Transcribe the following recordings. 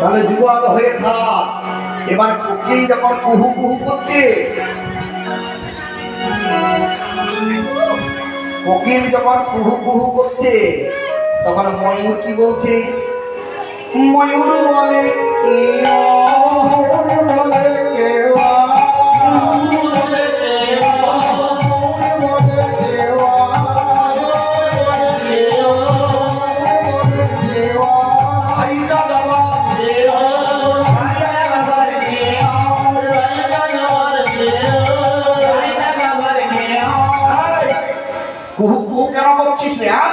তাহলে যুবক হয়ে থাক। এবার কোকিল যখন কুহু কুহু করছে, কোকিল যখন কুহু কুহু করছে, তখন ময়ূর কি বলছে? ময়ূর বলে কুহু কুহু কেন করছিস রে হ্যাঁ?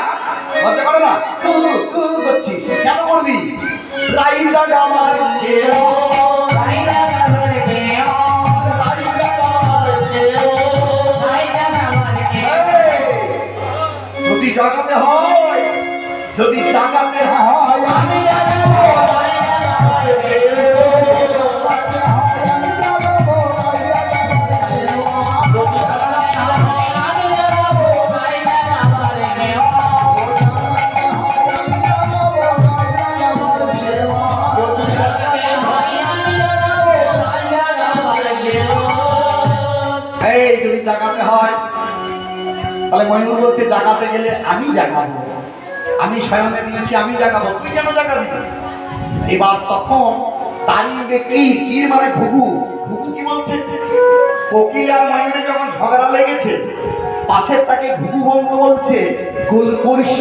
লজ্জা করে না? কুহু কুহু করছিস কেন করবি? রাইদা গামার যদি জাগাতে হয় যদি জাগাতে হয় আমি যদি জাগাতে হয়। তাহলে ময়ূর বলছে, জাগাতে গেলে আমি জাগাবো। আমি স্বয়নে দিয়েছি আমি জাগাবো। তুই কেন জাগাবি? এবার তখন তারই ব্যক্তি তীর মানে ঘুঘু। ঘুঘু কি বলছে? কোকিল আর ময়ূরে যখন ঝগড়া লেগেছে, পাশের তাকে ঘুঘু বন্ধু বলছে গোল করিস